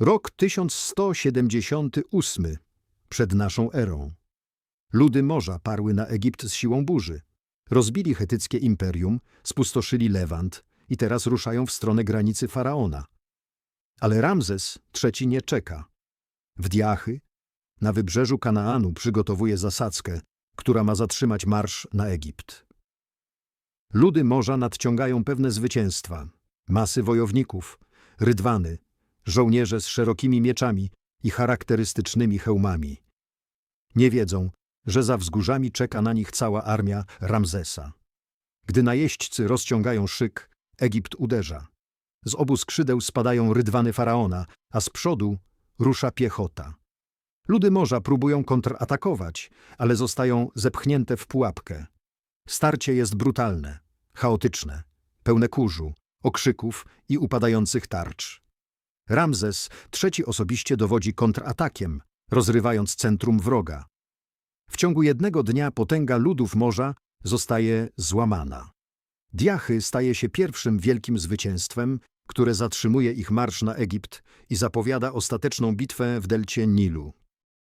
Rok 1178 przed naszą erą. Ludy morza parły na Egipt z siłą burzy. Rozbili chetyckie imperium, spustoszyli Lewant i teraz ruszają w stronę granicy faraona. Ale Ramzes III nie czeka. W Diachy, na wybrzeżu Kanaanu przygotowuje zasadzkę, która ma zatrzymać marsz na Egipt. Ludy morza nadciągają pewne zwycięstwa, masy wojowników, rydwany, żołnierze z szerokimi mieczami i charakterystycznymi hełmami. Nie wiedzą, że za wzgórzami czeka na nich cała armia Ramzesa. Gdy najeźdźcy rozciągają szyk, Egipt uderza. Z obu skrzydeł spadają rydwany faraona, a z przodu rusza piechota. Ludy morza próbują kontratakować, ale zostają zepchnięte w pułapkę. Starcie jest brutalne, chaotyczne, pełne kurzu, okrzyków i upadających tarcz. Ramzes III osobiście dowodzi kontratakiem, rozrywając centrum wroga. W ciągu jednego dnia potęga ludów morza zostaje złamana. Diachy staje się pierwszym wielkim zwycięstwem, które zatrzymuje ich marsz na Egipt i zapowiada ostateczną bitwę w delcie Nilu.